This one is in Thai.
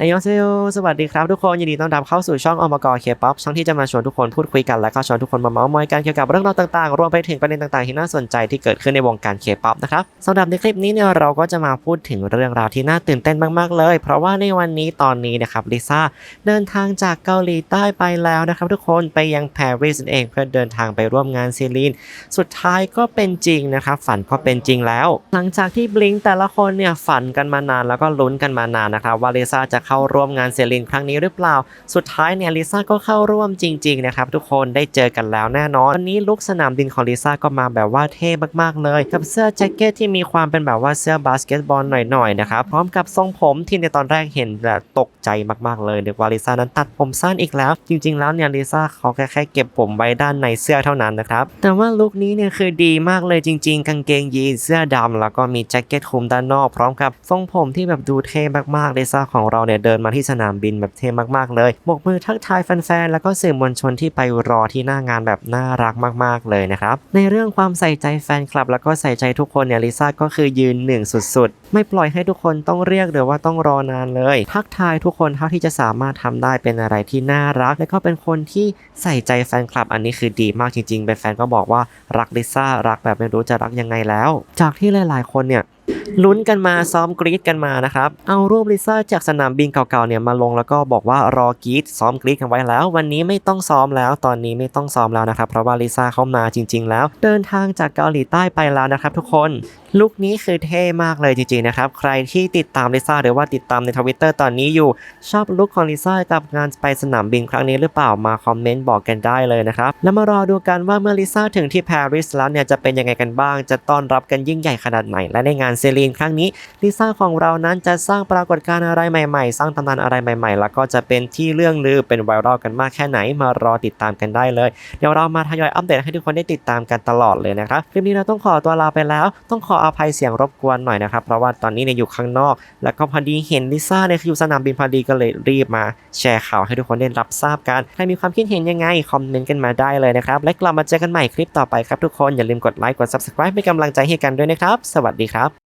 อายองเซโยสวัสดีครับทุกคนยินดีต้อนรับเข้าสู่ช่องอมกรเคป๊อปช่องที่จะมาชวนทุกคนพูดคุยกันและก็ชวนทุกคนมาเมาส์มอยกันเกี่ยวกับเรื่องราวต่างๆ รวมไปถึงประเด็นต่างๆ ที่น่าสนใจที่เกิดขึ้นในวงการเคป๊อปนะครับสำหรับในคลิปนี้เนี่ยเราก็จะมาพูดถึงเรื่องราวที่น่าตื่นเต้นมากๆเลย เพราะว่าในวันนี้ตอนนี้นะครับลิซ่าเดินทางจากเกาหลีใต้ไปแล้วนะครับทุกคนไปยังปารีสเองเพื่อเดินทางไปร่วมงานซีรีนสุดท้ายก็เป็นจริงนะครับฝันก็เป็นจริงแล้ว หลังจากที่บลิงแต่ละคนเนี่ยฝันกันมานานแล้วก็ลุ้นกันมานานนะครับว่าลิซ่าจะเข้าร่วมงานเซรินครั้งนี้หรือเปล่า สุดท้ายเนี่ยลิซ่าก็เข้าร่วมจริงๆนะครับทุกคนได้เจอกันแล้วแน่นอนวันนี้ลุคสนามบินของลิซ่าก็มาแบบว่าเท่มากๆเลย กับเสื้อแจ็คเก็ตที่มีความเป็นแบบว่าเสื้อบาสเกตบอลหน่อยๆนะครับพร้อมกับทรงผมที่ในตอนแรกเห็นแบบตกใจมากๆเลยเดี๋ยวว่าลิซ่านั้นตัดผมสั้นอีกแล้ว จริง ๆ แล้วเนี่ยลิซ่าเขาแค่แค่เก็บผมไว้ด้านในเสื้อเท่านั้นนะครับแต่ว่าลุคนี้เนี่ยคือดีมากเลยจริง ๆ กางเกงยีนเสื้อดำแล้วก็มีแจ็คเก็ตคลุมด้านนอก พร้อมกับทรงผมที่แบบดูเท่มากๆลิซ่าของเราเนี่ยเดินมาที่สนามบินแบบเท่มากๆเลยโบกมือทักทายแฟนๆแล้วก็สื่อมวลชนที่ไปรอที่หน้างานแบบน่ารักมากๆเลยนะครับในเรื่องความใส่ใจแฟนคลับ แล้วก็ใส่ใจทุกคนเนี่ยลิซ่าก็คือยืนหนึ่งสุดๆ ไม่ปล่อยให้ทุกคนต้องเรียกหรือว่าต้องรอนานเลย ทักทายทุกคนเท่าที่จะสามารถทำได้เป็นอะไรที่น่ารัก และก็เป็นคนที่ใส่ใจแฟนคลับอันนี้คือดีมากจริงๆเป็นแฟนก็บอกว่ารักลิซ่ารักแบบไม่รู้จะรักยังไงแล้ว จากที่หลายๆคนเนี่ย ลุ้นกันมาซ้อมกรี๊ดกันมานะครับ เอารูปลิซ่าจากสนามบินเก่าๆเนี่ยมาลงแล้วก็บอกว่ารอกรี๊ดซ้อมกรี๊ดกันไว้แล้ว วันนี้ไม่ต้องซ้อมแล้ว ตอนนี้ไม่ต้องซ้อมแล้วนะครับเพราะว่าลิซ่าเข้ามาจริง ๆ แล้ว เดินทางจากเกาหลีใต้ไปแล้วนะครับ ทุกคนลุคนี้คือเท่มากเลยจริงๆนะครับใครที่ติดตามลิซ่าหรือว่าติดตามในทวิตเตอร์ตอนนี้อยู่ชอบลุคของลิซ่ากับงานไปสนามบินครั้งนี้หรือเปล่ามาคอมเมนต์บอกกันได้เลยนะครับแล้วมารอดูกันว่าเมื่อลิซ่าถึงที่ปารีสแล้วเนี่ยจะเป็นยังไงกันบ้าง จะต้อนรับกันยิ่งใหญ่ขนาดไหนและในงานเซรีนครั้งนี้ลิซ่าของเรานั้นจะสร้างปรากฏการณ์อะไรใหม่ๆ สร้างตำนานอะไรใหม่ๆ แล้วก็จะเป็นที่เรื่องลือเป็นไวรัลกันมากแค่ไหนมารอติดตามกันได้เลย เดี๋ยวเรามาทยอยอัปเดตให้ทุกคนได้ติดตามกันตลอดเลยนะครับคลิปนี้เราต้องขอตัวลาไปแล้ว ต้องขออภัยเสียงรบกวนหน่อยนะครับเพราะว่าตอนนี้เนี่ยอยู่ข้างนอก แล้วก็พอดีเห็นลิซ่าเนี่ยอยู่สนามบินพอดีก็เลยรีบมา แชร์ข่าวให้ทุกคนได้รับทราบกันใครมีความคิดเห็นยังไงคอมเมนต์กันมาได้เลยนะครับและกลับมาเจอกันใหม่คลิปต่อไปครับทุกคนอย่าลืมกดไลค์กด subscribe เป็นกำลังใจให้กันด้วยนะครับ สวัสดีครับ